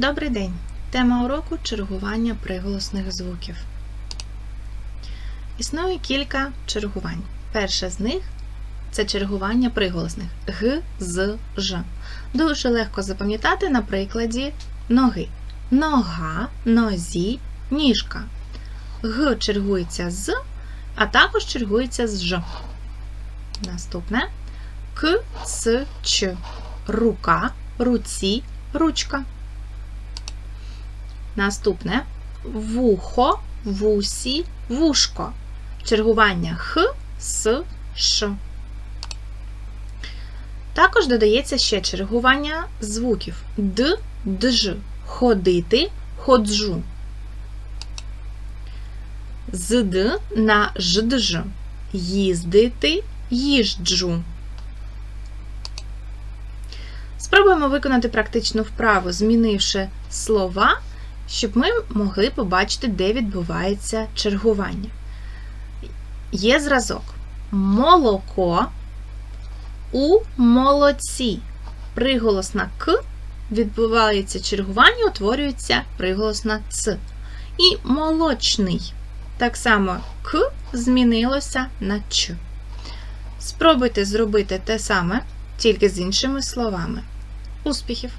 Добрий день! Тема уроку чергування приголосних звуків. Існує кілька чергувань. Перше з них це чергування приголосних г, з, ж. Дуже легко запам'ятати на прикладі ноги. Нога, нозі, ніжка. Г чергується з, а також чергується з ж. Наступне к, с, ч. Рука, руці, ручка. Наступне вухо, вусі, вушко. Чергування х, с, ш. Також додається ще чергування звуків д, дж, ходити, ходжу. З д на ждж. Їздити, їжджу. Спробуємо виконати практичну вправу, змінивши слова, щоб ми могли побачити, де відбувається чергування. Є зразок. Молоко у молоці. Приголосна К відбувається чергування, утворюється приголосна Ц. І молочний. Так само К змінилося на Ч. Спробуйте зробити те саме, тільки з іншими словами. Успіхів!